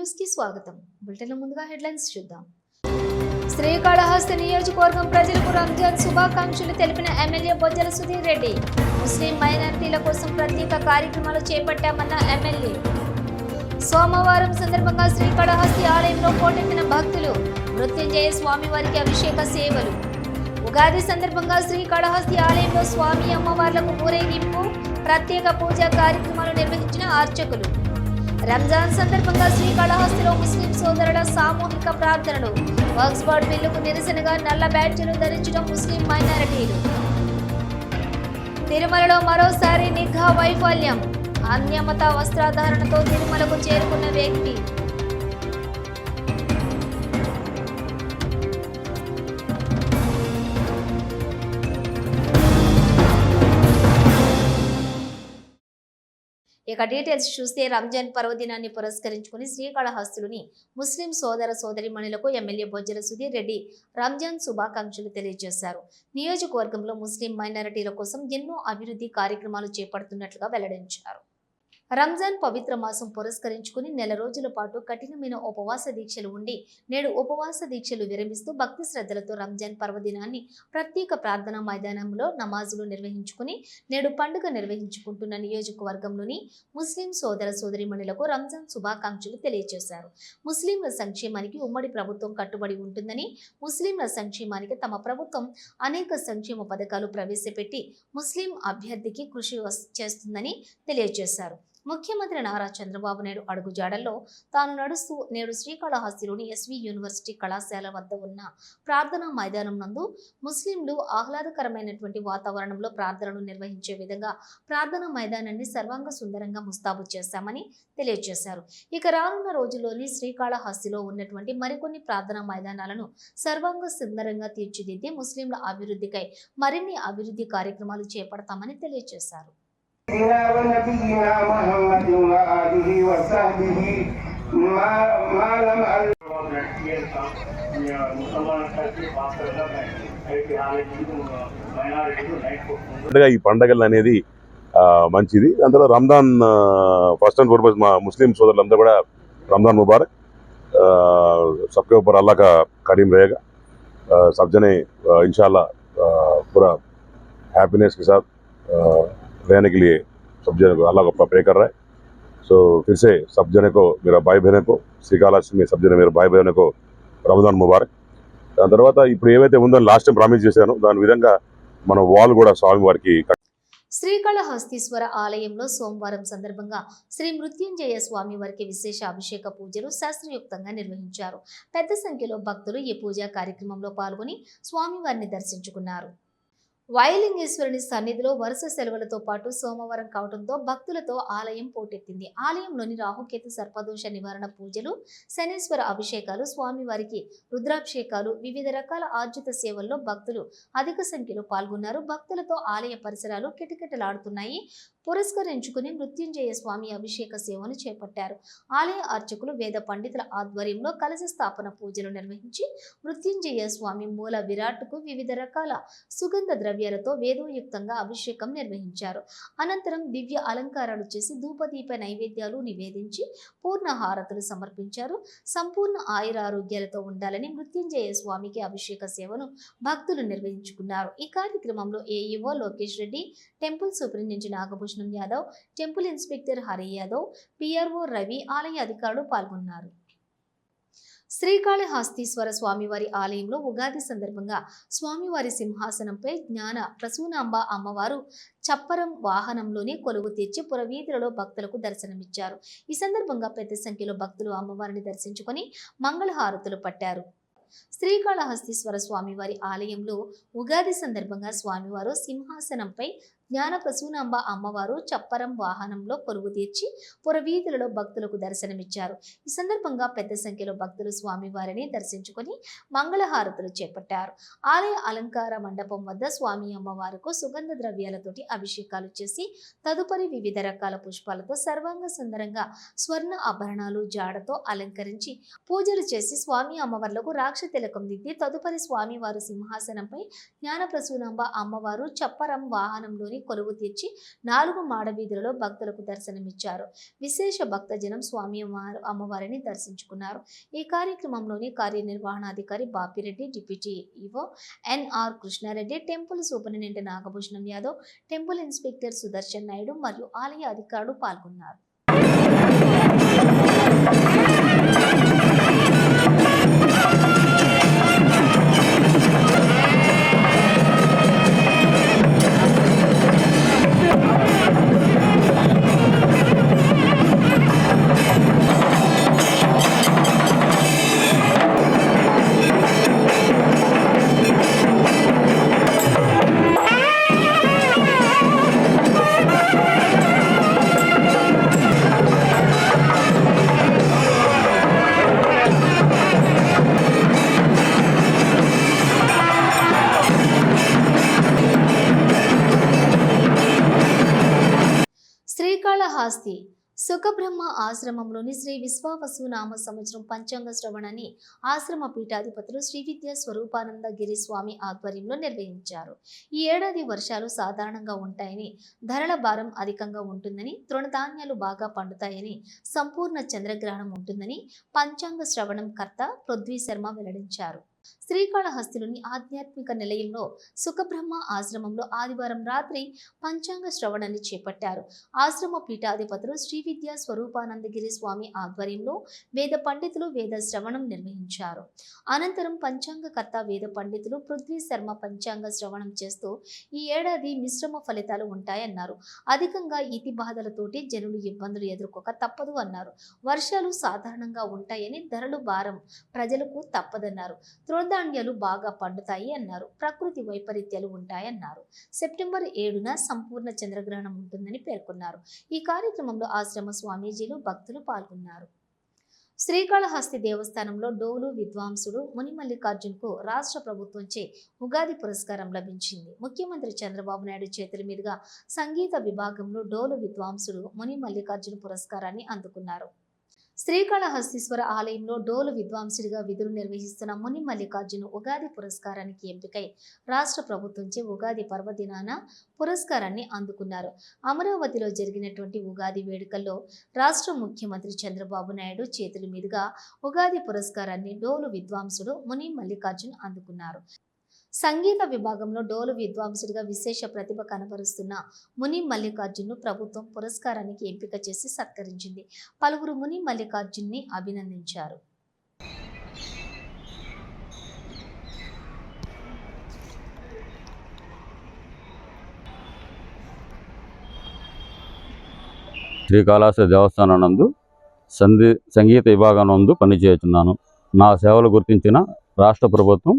న్యూస్కి స్వాగతం. బులెటిన్ ముందుగా హెడ్లైన్స్ చూద్దాం. శ్రీకాళహస్తి నియోజకవర్గం ప్రజలకు రంజాన్ శుభాకాంక్షలు తెలిపిన ఎమ్మెల్యే బొజ్జల సుధీర్ రెడ్డి. ముస్లిం మైనారిటీల కోసం ప్రత్యేక కార్యక్రమాలు చేపట్టామన్న ఎమ్మెల్యే. సోమవారం సందర్భంగా శ్రీకాళహస్తి ఆలయంలో పోటెత్తిన భక్తులు మృత్యుంజయ స్వామివారికి అభిషేక సేవలు. ఉగాది సందర్భంగా శ్రీకాళహస్తి ఆలయంలో స్వామి అమ్మవార్లకు ఊరేగింపు ప్రత్యేక పూజా కార్యక్రమాలు నిర్వహించిన అర్చకులు. రంజాన్ సందర్భంగా శ్రీకాళహస్తిలో ముస్లిం సోదరుల సామూహిక ప్రార్థనలు. వర్క్స్పాట్ బిల్లుకు నిరసనగా నల్ల బ్యాడ్జీలు ధరించడం ముస్లిం మైనారిటీలు. తిరుమలలో మరోసారి నిఘా వైఫల్యం. అన్యమత వస్త్రధారణతో తిరుమలకు చేరుకున్న వ్యక్తి. ఇక డీటెయిల్స్ చూస్తే రంజాన్ పర్వదినాన్ని పురస్కరించుకుని శ్రీకాళహస్తులుని ముస్లిం సోదర సోదరిమణులకు ఎమ్మెల్యే బొజ్జల సుధీర్ రెడ్డి రంజాన్ శుభాకాంక్షలు తెలియజేశారు. నియోజకవర్గంలో ముస్లిం మైనారిటీల కోసం ఎన్నో అభివృద్ధి కార్యక్రమాలు చేపడుతున్నట్లుగా వెల్లడించారు. రంజాన్ పవిత్ర మాసం పురస్కరించుకుని నెల రోజుల పాటు కఠినమైన ఉపవాస దీక్షలు ఉండి నేడు ఉపవాస దీక్షలు విరమిస్తూ భక్తి శ్రద్ధలతో రంజాన్ పర్వదినాన్ని ప్రత్యేక ప్రార్థనా మైదానంలో నమాజులు నిర్వహించుకుని నేడు పండుగ నిర్వహించుకుంటున్న నియోజకవర్గంలోని ముస్లిం సోదర సోదరిమణులకు రంజాన్ శుభాకాంక్షలు తెలియజేశారు. ముస్లింల సంక్షేమానికి ఉమ్మడి ప్రభుత్వం కట్టుబడి ఉంటుందని ముస్లింల సంక్షేమానికి తమ ప్రభుత్వం అనేక సంక్షేమ పథకాలు ప్రవేశపెట్టి ముస్లిం అభ్యర్థికి కృషి చేస్తుందని తెలియజేశారు. ముఖ్యమంత్రి నారా చంద్రబాబు నాయుడు అడుగుజాడల్లో తాను నడుస్తూ నేడు శ్రీకాళహస్తిలోని ఎస్వి యూనివర్సిటీ కళాశాల వద్ద ఉన్న ప్రార్థనా మైదానం నందు ముస్లింలు ఆహ్లాదకరమైనటువంటి వాతావరణంలో ప్రార్థనలు నిర్వహించే విధంగా ప్రార్థనా మైదానాన్ని సర్వాంగ సుందరంగా ముస్తాబు చేశామని తెలియజేశారు. ఇక రానున్న రోజుల్లోని శ్రీకాళహస్తిలో ఉన్నటువంటి మరికొన్ని ప్రార్థనా మైదానాలను సర్వాంగ సుందరంగా తీర్చిదిద్ది ముస్లింల అభివృద్ధికై మరిన్ని అభివృద్ధి కార్యక్రమాలు చేపడతామని తెలియజేశారు. سيدنا ونبينا محمد وآله وصحبه ما ما لم أل ముసల్మాన్ కలిసి మాత్రమే అయితే ఆలోచించి మైనారిటీలు నైట్ పండుగ ఈ పండగలు అనేది ఆ, మంచిది అందులో రంజాన్ ఫస్ట్ అండ్ ఫార్మోస్ట్ మా ముస్లిం సోదరులందరూ కూడా రంజాన్ ముబారక్ आ, सबके ऊपर अल्लाह का करीम रहेगा आ, सब जने आ, इंशाल्लाह आ, पूरा हैप्पीनेस के साथ आ, रहने के लिए सब जने को अल्लाह को प्रे कर रहा है सो फिर से सब जने को मेरा भाई बहनों को శ్రీకాళహస్తి में सब जने मेरे भाई बहनों को రంజాన్ ముబారక్ దాని తర్వాత ఇప్పుడు ఏవైతే ఉందో లాస్ట్ టైం ప్రామిస్ చేశానో దాని విధంగా మన వాల్ కూడా స్వామి వారికి శ్రీకాళహస్తీశ్వర ఆలయంలో సోమవారం సందర్భంగా శ్రీ మృత్యుంజయ స్వామి వారికి విశేష అభిషేక పూజలు శాస్త్రయుక్తంగా నిర్వహించారు పెద్ద సంఖ్యలో భక్తులు ఈ పూజా కార్యక్రమంలో పాల్గొని స్వామివారిని దర్శించుకున్నారు వైలింగేశ్వరుని సన్నిధిలో వరుస సెలవులతో పాటు సోమవారం కావడంతో భక్తులతో ఆలయం పోటెత్తింది. ఆలయంలోని రాహుకేతు సర్పదోష నివారణ పూజలు శనేశ్వర అభిషేకాలు స్వామివారికి రుద్రాభిషేకాలు వివిధ రకాల ఆర్జిత సేవల్లో భక్తులు అధిక సంఖ్యలో పాల్గొన్నారు. భక్తులతో ఆలయ పరిసరాలు కిటకిటలాడుతున్నాయి. పురస్కరించుకుని మృత్యుంజయ స్వామి అభిషేక సేవను చేపట్టారు. ఆలయ అర్చకులు వేద పండితుల ఆధ్వర్యంలో కలశ స్థాపన పూజలు నిర్వహించి మృత్యుంజయ స్వామి మూల విరాట్కు వివిధ రకాల సుగంధ ద్రవ్యాలతో వేదోయుక్తంగా అభిషేకం నిర్వహించారు. అనంతరం దివ్య అలంకారాలు చేసి ధూపదీప నైవేద్యాలు నివేదించి పూర్ణ హారతులు సమర్పించారు. సంపూర్ణ ఆయురారోగ్యాలతో ఉండాలని మృత్యుంజయ స్వామికి అభిషేక సేవను భక్తులు నిర్వహించుకున్నారు. ఈ కార్యక్రమంలో AEO Lokesh Reddy temple superintendent Nagabhushanam Yadav temple inspector Hari Yadav PRO Ravi ఆలయ అధికారులు పాల్గొన్నారు. శ్రీకాళహస్తీశ్వర స్వామివారి ఆలయంలో ఉగాది సందర్భంగా స్వామివారి సింహాసనంపై జ్ఞాన ప్రసూనాంబ అమ్మవారు చప్పరం వాహనంలోనే కొలువు తెచ్చి పురవీధులలో భక్తులకు దర్శనమిచ్చారు. ఈ సందర్భంగా పెద్ద సంఖ్యలో భక్తులు అమ్మవారిని దర్శించుకొని మంగళహారతులు పట్టారు. శ్రీకాళహస్తీశ్వర స్వామివారి ఆలయంలో ఉగాది సందర్భంగా స్వామివారు సింహాసనంపై జ్ఞాన ప్రసూనాంబ అమ్మవారు చప్పరం వాహనంలో కొలువు తీర్చి పురవీధులలో భక్తులకు దర్శనమిచ్చారు. ఈ సందర్భంగా పెద్ద సంఖ్యలో భక్తులు స్వామివారిని దర్శించుకొని మంగళహారతులు చేపట్టారు. ఆలయ అలంకార మండపం వద్ద స్వామి అమ్మవారికి సుగంధ ద్రవ్యాలతోటి అభిషేకాలు చేసి తదుపరి వివిధ రకాల పుష్పాలతో సర్వాంగ సుందరంగా స్వర్ణ ఆభరణాలు జాడతో అలంకరించి పూజలు చేసి స్వామి అమ్మవార్లకు రాక్ష తిలకం దిద్ది తదుపరి స్వామివారు సింహాసనంపై జ్ఞానప్రసూనాంబ అమ్మవారు చప్పరం వాహనంలోని కొలువు తీర్చి నాలుగు మాడవీధులలో భక్తులకు దర్శనమిచ్చారు. విశేష భక్తజనం స్వామి వారు అమ్మవారిని దర్శించుకున్నారు. ఈ కార్యక్రమంలోని కార్యనిర్వహణాధికారి Bapireddy deputy EO NR Krishnareddy temple superintendent Nagabhushanam Yadav temple inspector Sudarshan Naidu మరియు ఆలయ అధికారులు పాల్గొన్నారు. ఆశ్రమంలోని శ్రీ విశ్వావసు నామ సంవత్సరం పంచాంగ శ్రవణాన్ని ఆశ్రమ పీఠాధిపతులు శ్రీ విద్యా స్వరూపానంద గిరి స్వామి ఆధ్వర్యంలో నిర్వహించారు. ఈ ఏడాది వర్షాలు సాధారణంగా ఉంటాయని ధరల భారం అధికంగా ఉంటుందని తృణధాన్యాలు బాగా పండుతాయని సంపూర్ణ చంద్రగ్రహణం ఉంటుందని పంచాంగ శ్రవణం కర్త పృథ్వీ శర్మ వెల్లడించారు. శ్రీకాళహస్తిలోని ఆధ్యాత్మిక నిలయంలో సుఖబ్రహ్మ ఆశ్రమంలో ఆదివారం రాత్రి పంచాంగ శ్రవణాన్ని చేపట్టారు. ఆశ్రమ పీఠాధిపతులు శ్రీ విద్యా స్వరూపానందగిరి స్వామి ఆధ్వర్యంలో వేద పండితులు వేద శ్రవణం నిర్వహించారు. అనంతరం పంచాంగకర్త వేద పండితులు పృథ్వీ శర్మ పంచాంగ శ్రవణం చేస్తూ ఈ ఏడాది మిశ్రమ ఫలితాలు ఉంటాయన్నారు. అధికంగా ఇతి బాధలతోటి జనులు ఇబ్బందులు ఎదుర్కోక తప్పదు అన్నారు. వర్షాలు సాధారణంగా ఉంటాయని ధరలు భారం ప్రజలకు తప్పదన్నారు. తృణధాన్యాలు బాగా పండుతాయి అన్నారు. ప్రకృతి వైపరీత్యాలు ఉంటాయన్నారు సెప్టెంబర్ ఏడున సంపూర్ణ చంద్రగ్రహణం ఉంటుందని పేర్కొన్నారు. ఈ కార్యక్రమంలో ఆశ్రమ స్వామీజీలు భక్తులు పాల్గొన్నారు. శ్రీకాళహస్తి దేవస్థానంలో డోలు విద్వాంసుడు మునిమల్లికార్జున్కు రాష్ట్ర ప్రభుత్వంచే ఉగాది పురస్కారం లభించింది. ముఖ్యమంత్రి చంద్రబాబు నాయుడు చేతుల మీదుగా సంగీత విభాగంలో డోలు విద్వాంసుడు మునిమల్లికార్జున పురస్కారాన్ని అందుకున్నారు. శ్రీకాళహస్తీశ్వర ఆలయంలో డోలు విద్వాంసుడిగా విధులు నిర్వహిస్తున్న ముని మల్లికార్జును ఉగాది పురస్కారానికి ఎంపికై రాష్ట్ర ప్రభుత్వంచే ఉగాది పర్వదినాన పురస్కారాన్ని అందుకున్నారు. అమరావతిలో జరిగినటువంటి ఉగాది వేడుకల్లో రాష్ట్ర ముఖ్యమంత్రి చంద్రబాబు నాయుడు చేతుల మీదుగా ఉగాది పురస్కారాన్ని డోలు విద్వాంసుడు ముని మల్లికార్జున్ అందుకున్నారు. సంగీత విభాగంలో డోలు విద్వాంసుడిగా విశేష ప్రతిభ కనబరుస్తున్న ముని మల్లికార్జున్ను ప్రభుత్వం పురస్కారానికి ఎంపిక చేసి సత్కరించింది. పలువురు ముని మల్లికార్జున్ని అభినందించారు. శ్రీకాళహస్తి దేవస్థానం నందు సంగీత విభాగం నందు పనిచేస్తున్నాను. నా సేవలు గుర్తించిన రాష్ట్ర ప్రభుత్వం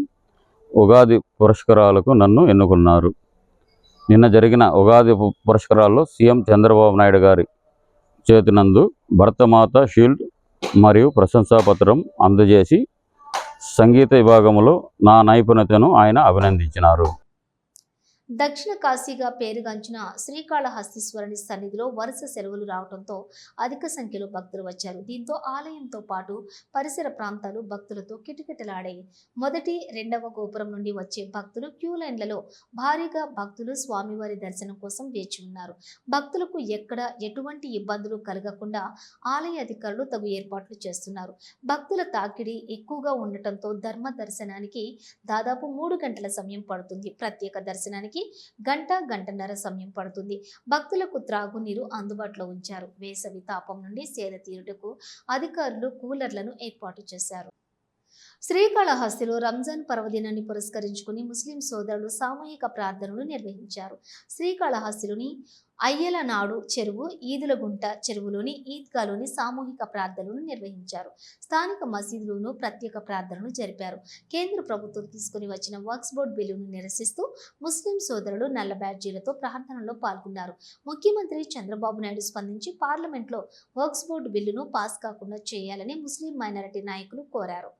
ఉగాది పురస్కారాలకు నన్ను ఎన్నుకున్నారు. నిన్న జరిగిన ఉగాది పురస్కారాల్లో సీఎం చంద్రబాబు నాయుడు గారి చేతినందు భరతమాత షీల్డ్ మరియు ప్రశంసాపత్రం అందజేసి సంగీత విభాగంలో నా నైపుణ్యతను ఆయన అభినందించినారు. దక్షిణ కాశీగా పేరుగాంచిన శ్రీకాళహస్తీశ్వరుని సన్నిధిలో వరుస సెలవులు రావడంతో అధిక సంఖ్యలో భక్తులు వచ్చారు. దీంతో ఆలయంతో పాటు పరిసర ప్రాంతాలు భక్తులతో కిటకిటలాడాయి. మొదటి రెండవ గోపురం నుండి వచ్చే భక్తులు క్యూ లైన్లలో భారీగా భక్తులు స్వామివారి దర్శనం కోసం వేచి ఉన్నారు. భక్తులకు ఎక్కడ ఎటువంటి ఇబ్బందులు కలగకుండా ఆలయ అధికారులు తగు ఏర్పాట్లు చేస్తున్నారు. భక్తుల తాకిడి ఎక్కువగా ఉండటంతో ధర్మ దర్శనానికి దాదాపు మూడు గంటల సమయం పడుతుంది. ప్రత్యేక దర్శనానికి గంట గంటన్నర సమయం పడుతుంది. భక్తులకు త్రాగునీరు అందుబాటులో ఉంచారు. వేసవి తాపం నుండి సేద తీరుటకు అధికారులు కూలర్లను ఏర్పాటు చేశారు. శ్రీకాళహస్తిలో రంజాన్ పర్వదినాన్ని పురస్కరించుకుని ముస్లిం సోదరులు సామూహిక ప్రార్థనలు నిర్వహించారు. శ్రీకాళహస్తిలోని అయ్యల నాడు చెరువు ఈదులగుంట చెరువులోని ఈద్గాలోని సామూహిక ప్రార్థనలు నిర్వహించారు. స్థానిక మసీదులోనూ ప్రత్యేక ప్రార్థనలు జరిపారు. కేంద్ర ప్రభుత్వం తీసుకుని వచ్చిన వర్క్స్ బోర్డు బిల్లును నిరసిస్తూ ముస్లిం సోదరులు నల్ల బ్యాడ్జీలతో ప్రార్థనలో పాల్గొన్నారు. ముఖ్యమంత్రి చంద్రబాబు నాయుడు స్పందించి పార్లమెంట్లో వర్క్స్ బోర్డు బిల్లును పాస్ కాకుండా చేయాలని ముస్లిం మైనారిటీ నాయకులు కోరారు.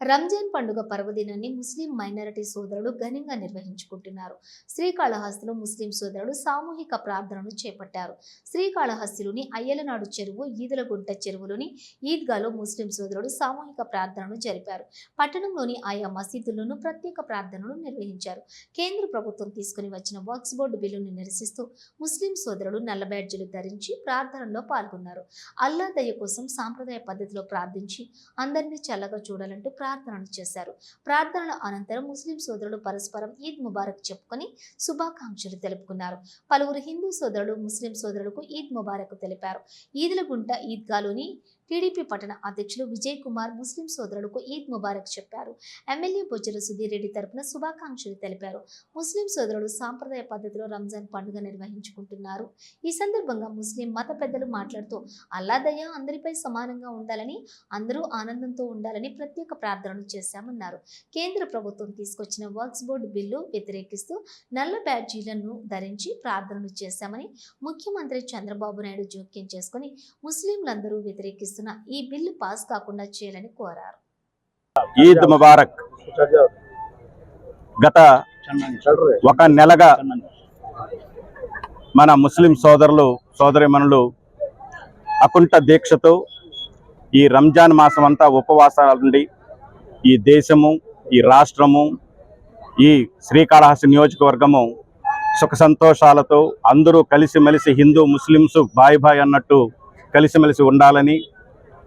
రంజాన్ పండుగ పర్వదినాన్ని ముస్లిం మైనారిటీ సోదరులు ఘనంగా నిర్వహించుకుంటున్నారు. శ్రీకాళహస్తిలో ముస్లిం సోదరులు సామూహిక ప్రార్థనను చేపట్టారు. శ్రీకాళహస్తిలోని అయ్యలనాడు చెరువు ఈదులగుంట చెరువులోని ఈద్గాలో ముస్లిం సోదరులు సామూహిక ప్రార్థనను జరిపారు. పట్టణంలోని ఆయా మసీదుల్లోనూ ప్రత్యేక ప్రార్థనలు నిర్వహించారు. కేంద్ర ప్రభుత్వం తీసుకుని వచ్చిన వర్క్స్ బోర్డు బిల్లును నిరసిస్తూ ముస్లిం సోదరులు నల్ల బ్యాడ్జీలు ధరించి ప్రార్థనలో పాల్గొన్నారు. అల్లా దయ కోసం సాంప్రదాయ పద్ధతిలో ప్రార్థించి అందరినీ చల్లగా చూడాలని చూడాలంటూ ప్రార్థనలు చేశారు. ప్రార్థనల అనంతరం ముస్లిం సోదరులు పరస్పరం ఈద్ ముబారక్ చెప్పుకొని శుభాకాంక్షలు తెలుపుకున్నారు. పలువురు హిందూ సోదరులు ముస్లిం సోదరులకు ఈద్ ముబారక్ తెలిపారు. ఈదుల గుంట ఈద్గాలోని టీడీపీ పట్టణ అధ్యక్షులు విజయ్ కుమార్ ముస్లిం సోదరులకు ఈద్ ముబారక్ చెప్పారు. ఎమ్మెల్యే బొజ్జల సుధీర్ రెడ్డి తరపున శుభాకాంక్షలు తెలిపారు. ముస్లిం సోదరులు సాంప్రదాయ పద్ధతిలో రంజాన్ పండుగ నిర్వహించుకుంటున్నారు. ఈ సందర్భంగా ముస్లిం మత పెద్దలు మాట్లాడుతూ అల్లాదయ్య అందరిపై సమానంగా ఉండాలని అందరూ ఆనందంతో ఉండాలని ప్రత్యేక ప్రార్థనలు చేశామన్నారు. కేంద్ర ప్రభుత్వం తీసుకొచ్చిన వర్క్స్ బోర్డు బిల్లు వ్యతిరేకిస్తూ నల్ల బ్యాడ్జీలను ధరించి ప్రార్థనలు చేశామని ముఖ్యమంత్రి చంద్రబాబు నాయుడు జోక్యం చేసుకుని ముస్లింలందరూ వ్యతిరేకిస్తున్న ఈ బిల్లు పాస్ కాకుండా చేయాలని కోరారు. ఈద్ ముబారక్ గత ఒక నెలగా మన ముస్లిం సోదరులు సోదరిమణులు అకుంఠ దీక్షతో ఈ రంజాన్ మాసం అంతా ఉపవాసాల నుండి ఈ దేశము ఈ రాష్ట్రము ఈ శ్రీకాళహస్తి నియోజకవర్గము సుఖ సంతోషాలతో అందరూ కలిసిమెలిసి హిందూ ముస్లిమ్స్ బాయ్ బాయ్ అన్నట్టు కలిసిమెలిసి ఉండాలని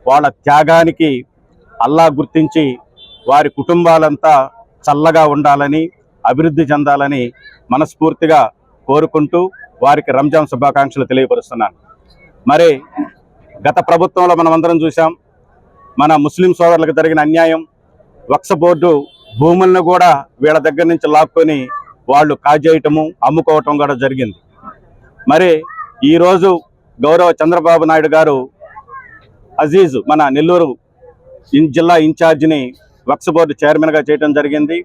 వాళ్ళ త్యాగానికి అల్లా గుర్తించి వారి కుటుంబాలంతా చల్లగా ఉండాలని అభివృద్ధి చెందాలని మనస్ఫూర్తిగా కోరుకుంటూ వారికి రంజాన్ శుభాకాంక్షలు తెలియపరుస్తున్నాను. మరి గత ప్రభుత్వంలో మనం అందరం చూసాం మన ముస్లిం సోదరులకు జరిగిన అన్యాయం వక్స బోర్డు భూములను కూడా వీళ్ళ దగ్గర నుంచి లాక్కొని వాళ్ళు కాజేయటము అమ్ముకోవటం కూడా జరిగింది. మరి ఈరోజు గౌరవ చంద్రబాబు నాయుడు గారు అజీజ్ మన నెల్లూరు జిల్లా ఇన్ఛార్జిని వక్స్ బోర్డు చైర్మన్గా చేయడం జరిగింది.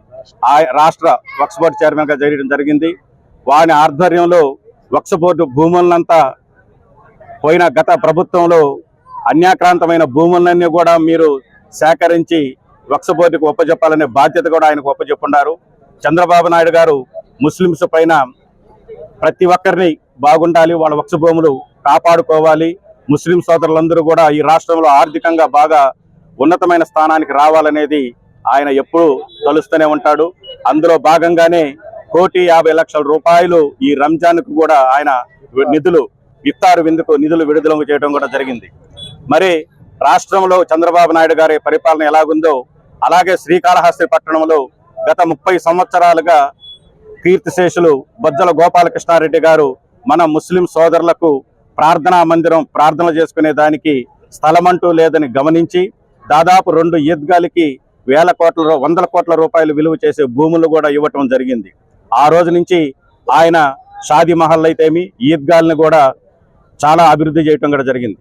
ఆ రాష్ట్ర వక్స్ బోర్డు చైర్మన్గా చేయడం జరిగింది. వాని ఆధ్వర్యంలో వక్స్ బోర్డు భూములనంతా పోయిన గత ప్రభుత్వంలో అన్యాక్రాంతమైన భూములన్నీ కూడా మీరు సేకరించి వక్స్ బోర్డుకు ఒప్పజెప్పాలనే బాధ్యత కూడా ఆయనకు ఒప్పజెప్పున్నారు చంద్రబాబు నాయుడు గారు ముస్లింస్ పైన ప్రతి ఒక్కరిని బాగుండాలి వాళ్ళ వక్స్ భూములు కాపాడుకోవాలి. ముస్లిం సోదరులందరూ కూడా ఈ రాష్ట్రంలో ఆర్థికంగా బాగా ఉన్నతమైన స్థానానికి రావాలనేది ఆయన ఎప్పుడూ తలుస్తూనే ఉంటాడు. అందులో భాగంగానే కోటి యాభై లక్షల రూపాయలు ఈ రంజాన్కు కూడా ఆయన నిధులు ఇఫ్తారు విందుకు నిధులు విడుదల చేయడం కూడా జరిగింది. మరి రాష్ట్రంలో చంద్రబాబు నాయుడు గారి పరిపాలన ఎలాగుందో అలాగే శ్రీకాళహస్తి పట్టణంలో గత ముప్పై సంవత్సరాలుగా కీర్తిశేషులు బొజ్జల గోపాలకృష్ణారెడ్డి గారు మన ముస్లిం సోదరులకు ప్రార్థనా మందిరం ప్రార్థనలు చేసుకునే దానికి స్థలమంటూ లేదని గమనించి దాదాపు రెండు ఈద్గాలకి వేల కోట్ల వందల కోట్ల రూపాయలు విలువ చేసే భూములు కూడా ఇవ్వటం జరిగింది. ఆ రోజు నుంచి ఆయన షాదీ మహల్ అయితేమి ఈద్గాల్ని కూడా చాలా అభివృద్ధి చేయటం కూడా జరిగింది.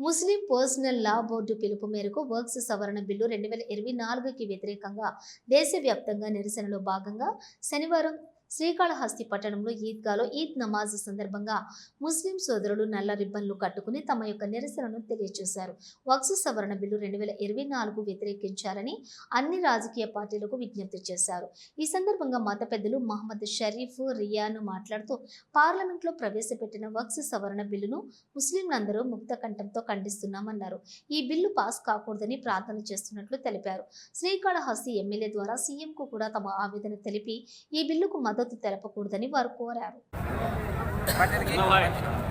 ముస్లిం పర్సనల్ లా బోర్డు పిలుపు మేరకు వర్క్స్ సవరణ బిల్లు రెండు వేల ఇరవై నాలుగుకి వ్యతిరేకంగా దేశవ్యాప్తంగా నిరసనలో భాగంగా శనివారం శ్రీకాళహస్తి పట్టణంలో ఈద్గాలో ఈద్ నమాజ్ సందర్భంగా ముస్లిం సోదరులు నల్ల రిబ్బన్లు కట్టుకుని తమ యొక్క నిరసనను తెలియజేశారు వక్స్ సవరణ బిల్లు రెండు వేల ఇరవై నాలుగు వ్యతిరేకించాలని అన్ని రాజకీయ పార్టీలకు విజ్ఞప్తి చేశారు. ఈ సందర్భంగా మత పెద్దలు మహమ్మద్ షరీఫ్ రియాను మాట్లాడుతూ పార్లమెంట్లో ప్రవేశపెట్టిన వక్స్ సవరణ బిల్లును ముస్లింలందరూ ముక్త కంఠంతో ఖండిస్తున్నామన్నారు. ఈ బిల్లు పాస్ కాకూడదని ప్రార్థన చేస్తున్నట్లు తెలిపారు. శ్రీకాళహస్తి ఎమ్మెల్యే ద్వారా సీఎంకు కూడా తమ ఆవేదన తెలిపి ఈ బిల్లుకు మద్దతు తెలపకూడదని వారు కోరారు.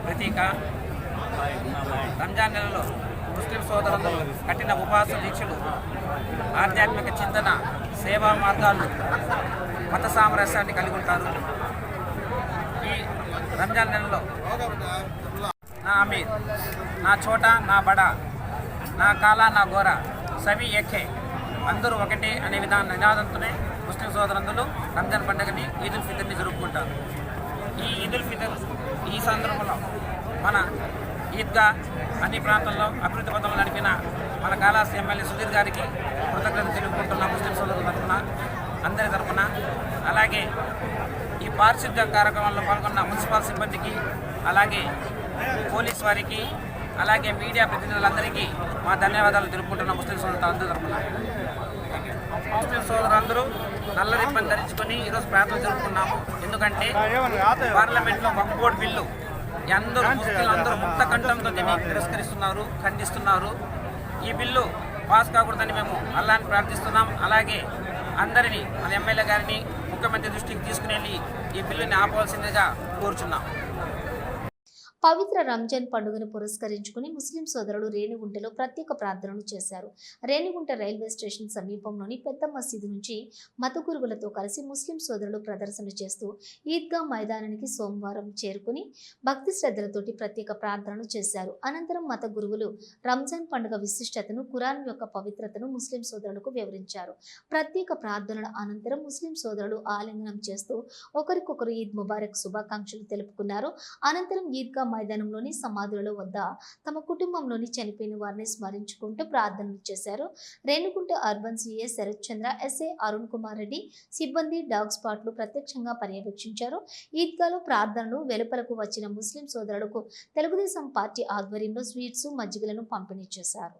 ప్రతీక. రంజాన్ నెలలో ముస్లిం సోదరులు కఠిన ఉపవాస దీక్షలు ఆధ్యాత్మిక చింతన సేవా మార్గాలు మత సామరస్యాన్ని కలిగి ఉంటారు ఈ రంజాన్ నెలలో నా అమీర్ నా చోట నా బడ నా కాల నా గోర సవి ఎక్కే అందరూ ఒకటే అనే విధాన నినాదంతోనే ముస్లిం సోదరులందరూ రంజాన్ పండుగని ఈదుల్ ఫితర్ని జరుపుకుంటారు. ఈ ఈదుల్ ఫితర్ ఈ సందర్భంలో మన ఈద్గా అన్ని ప్రాంతాల్లో అభివృద్ధి పథంలో నడిపిన మన కాళాస్ ఎమ్మెల్యే సుధీర్ గారికి కృతజ్ఞత తెలుపుకుంటున్న ముస్లిం సోదరుల తరఫున అందరి తరఫున. అలాగే ఈ పారిశుద్ధ్య కార్యక్రమంలో పాల్గొన్న మున్సిపల్ సిబ్బందికి అలాగే పోలీస్ వారికి అలాగే మీడియా ప్రతినిధులందరికీ మా ధన్యవాదాలు తెలుపుకుంటున్న ముస్లిం సోదరులందరూ తరపున ముస్లిం సోదరులందరూ నల్ల రిబ్బన్ ధరించుకొని ఈరోజు ప్రార్థన జరుపుకున్నాము. ఎందుకంటే పార్లమెంట్లో వక్ఫ్ బోర్డు బిల్లు. అందరూ ముస్లింలు అందరూ ముక్త కంఠంతో తిరస్కరిస్తున్నారు ఖండిస్తున్నారు. ఈ బిల్లు పాస్ కాకూడదని మేము అల్లాని ప్రార్థిస్తున్నాం. అలాగే అందరినీ మన ఎమ్మెల్యే గారిని ముఖ్యమంత్రి దృష్టికి తీసుకుని వెళ్ళి ఈ బిల్లుని ఆపవలసిందిగా కోరుచున్నాం. పవిత్ర రంజాన్ పండుగను పురస్కరించుకుని ముస్లిం సోదరులు రేణిగుంటలో ప్రత్యేక ప్రార్థనలు చేశారు. రేణిగుంట రైల్వే స్టేషన్ సమీపంలోని పెద్ద మసీదు నుంచి మత గురువులతో కలిసి ముస్లిం సోదరులు ప్రదర్శన చేస్తూ ఈద్గా మైదానానికి సోమవారం చేరుకుని భక్తి శ్రద్ధలతోటి ప్రత్యేక ప్రార్థనలు చేశారు. అనంతరం మత గురువులు రంజాన్ పండుగ విశిష్టతను ఖురాన్ యొక్క పవిత్రతను ముస్లిం సోదరులకు వివరించారు. ప్రత్యేక ప్రార్థనల అనంతరం ముస్లిం సోదరులు ఆలింగనం చేస్తూ ఒకరికొకరు ఈద్ ముబారక్ శుభాకాంక్షలు తెలుపుకున్నారు. అనంతరం ఈద్గా మైదానంలోని సమాధుల వద్ద తమ కుటుంబంలోని చనిపోయిన వారిని స్మరించుకుంటూ ప్రార్థనలు చేశారు. Renigunta urban CA Sarath Chandra SA Arun Kumar Reddy సిబ్బంది డాగ్ స్పాట్లు ప్రత్యక్షంగా పర్యవేక్షించారు. ఈద్గాలో ప్రార్థనలు వెలుపలకు వచ్చిన ముస్లిం సోదరులకు తెలుగుదేశం పార్టీ ఆధ్వర్యంలో స్వీట్స్ మజ్జిగలను పంపిణీ చేశారు.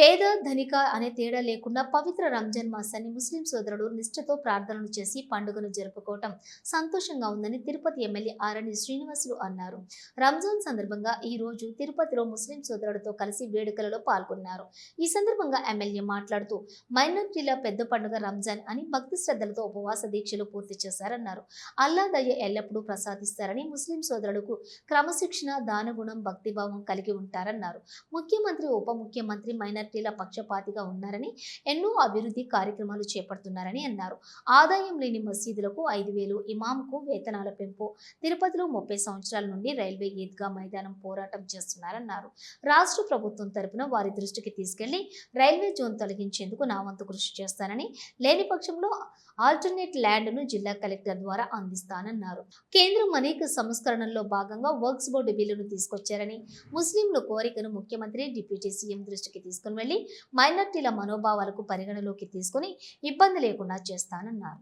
పేద ధనిక అనే తేడా లేకుండా పవిత్ర రంజాన్ మాసాన్ని ముస్లిం సోదరుడు నిష్ఠతో ప్రార్థనలు చేసి పండుగను జరుపుకోవటం సంతోషంగా ఉందని తిరుపతి ఎమ్మెల్యే ఆరణి శ్రీనివాసులు అన్నారు. రంజాన్ సందర్భంగా ఈ రోజు తిరుపతిలో ముస్లిం సోదరులతో కలిసి వేడుకలలో పాల్గొన్నారు. ఈ సందర్భంగా ఎమ్మెల్యే మాట్లాడుతూ మైనార్టీల పెద్ద పండుగ రంజాన్ అని భక్తి శ్రద్ధలతో ఉపవాస దీక్షలు పూర్తి చేశారన్నారు. అల్లా దయ ఎల్లప్పుడూ ప్రసాదిస్తారని ముస్లిం సోదరులకు క్రమశిక్షణ దానగుణం భక్తిభావం కలిగి ఉంటారన్నారు. ముఖ్యమంత్రి ఉప ముఖ్యమంత్రి మైనార్టీల పక్షపాతిగా ఉన్నారని ఎన్నో అభివృద్ధి కార్యక్రమాలు చేపడుతున్నారని అన్నారు. ఆదాయం లేని మసీదులకు ఐదు వేలు ఇమాంకు వేతనాల పెంపు తిరుపతిలో ముప్పై సంవత్సరాల నుండి రైల్వే ఈద్గా మైదానం పోరాటం చేస్తున్నారన్నారు. రాష్ట్ర ప్రభుత్వం తరపున వారి దృష్టికి తీసుకెళ్ళి రైల్వే జోన్ తొలగించేందుకు నా వంతు కృషి చేస్తానని లేని పక్షంలో ఆల్టర్నేట్ ల్యాండ్ను జిల్లా కలెక్టర్ ద్వారా అందిస్తానన్నారు. కేంద్రం అనేక సంస్కరణల్లో భాగంగా వర్క్స్ బోర్డు బిల్లును తీసుకొచ్చారని ముస్లింల కోరికను ముఖ్యమంత్రి డిప్యూటీ సీఎం దృష్టికి తీసుకుని వెళ్ళి మైనార్టీల మనోభావాలకు పరిగణలోకి తీసుకుని ఇబ్బంది లేకుండా చేస్తానన్నారు.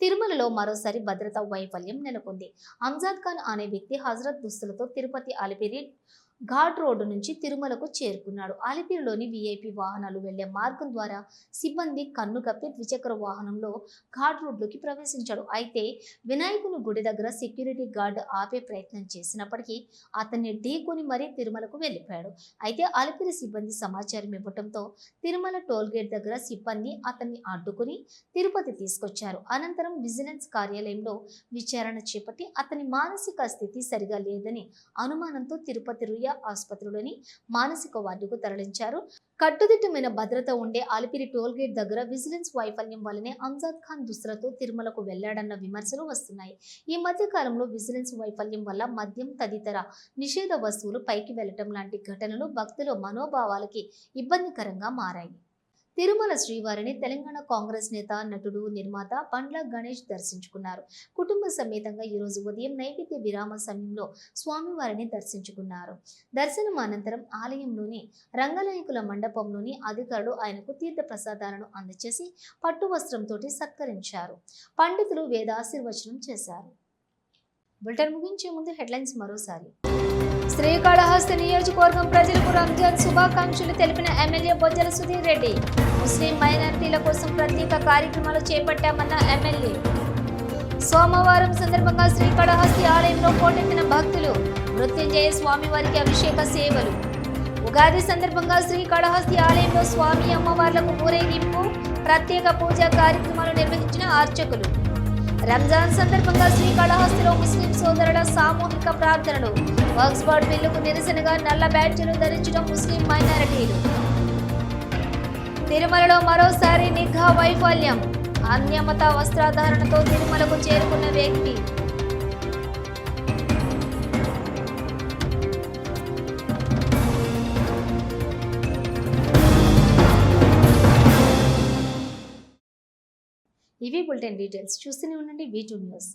తిరుమలలో మరోసారి భద్రతా వైఫల్యం నెలకొంది. అంజాద్ ఖాన్ అనే వ్యక్తి హజరత్ దుస్తులతో తిరుపతి అలిపిరి ఘాట్ రోడ్డు నుంచి తిరుమలకు చేరుకున్నాడు. అలిపిరిలోని విఐపి వాహనాలు వెళ్ళే మార్గం ద్వారా సిబ్బంది కన్ను కప్పి ద్విచక్ర వాహనంలో ఘాట్ రోడ్లోకి ప్రవేశించాడు. అయితే వినాయకుని గుడి దగ్గర సెక్యూరిటీ గార్డ్ ఆపే ప్రయత్నం చేసినప్పటికీ అతన్ని ఢీకొని మరీ తిరుమలకు వెళ్ళిపోయాడు. అయితే అలిపిరి సిబ్బంది సమాచారం ఇవ్వడంతో తిరుమల టోల్గేట్ దగ్గర సిబ్బంది అతన్ని అడ్డుకుని తిరుపతి తీసుకొచ్చారు. అనంతరం విజిలెన్స్ కార్యాలయంలో విచారణ చేపట్టి అతని మానసిక స్థితి సరిగా లేదని అనుమానంతో తిరుపతి రుయా ఆసుపత్రిలోని మానసిక వార్డుకు తరలించారు. కట్టుదిట్టమైన భద్రత ఉండే ఆలిపిరి టోల్ గేట్ దగ్గర విజిలెన్స్ వైఫల్యం వల్లనే అంజాద్ ఖాన్ దుస్తులతో తిరుమలకు వెళ్ళాడన్న విమర్శలు వస్తున్నాయి. ఈ మధ్య కాలంలో విజిలెన్స్ వైఫల్యం వల్ల మద్యం తదితర నిషేధ వస్తువులు పైకి వెళ్ళటం లాంటి ఘటనలు భక్తుల మనోభావాలకి ఇబ్బందికరంగా మారాయి. తిరుమల శ్రీవారిని తెలంగాణ కాంగ్రెస్ నేత నటుడు నిర్మాత పండ్ల గణేష్ దర్శించుకున్నారు. కుటుంబ సమేతంగా ఈరోజు ఉదయం నైవేద్య విరామ సమయంలో స్వామివారిని దర్శించుకున్నారు. దర్శనం అనంతరం ఆలయంలోని రంగనాయకుల మండపంలోని అధికారులు ఆయనకు తీర్థ ప్రసాదాలను అందజేసి పట్టు వస్త్రంతో సత్కరించారు. పండితులు వేదాశీర్వచనం చేశారు. బులెటిన్ ముగించే ముందు హెడ్లైన్స్ మరోసారి. శ్రీకాళహస్తి నియోజకవర్గం ప్రజలకు రంజాన్ శుభాకాంక్షలు తెలిపిన ఎమ్మెల్యే బొజ్జల సుధీర్ రెడ్డి. ముస్లిం మైనారిటీల కోసం ప్రత్యేక కార్యక్రమాలు చేపట్టామన్న ఎమ్మెల్యే. సోమవారం సందర్భంగా శ్రీకాళహస్తి ఆలయంలో పోటెత్తిన భక్తులు మృత్యుంజయ స్వామి వారికి అభిషేక సేవలు. ఉగాది సందర్భంగా శ్రీకాళహస్తి ఆలయంలో స్వామి అమ్మవార్లకు ఊరేగింపు ప్రత్యేక పూజా కార్యక్రమాలు నిర్వహించిన అర్చకులు. రంజాన్ సందర్భంగా శ్రీకాళహస్తిలో ముస్లిం సోదరుల సామూహిక ప్రార్థనలు వర్క్స్బర్డ్ బిల్లుకు నిరసనగా నల్ల బ్యాడ్జీలు ధరించడం ముస్లిం మైనారిటీలు. తిరుమలలో మరోసారి నిఘా వైఫల్యం. అన్యమత వస్త్రధారణతో తిరుమలకు చేరుకున్న వ్యక్తి. ఇవి బులెటిన్ డీటెయిల్స్. చూస్తూనే ఉండండి వీటూ న్యూస్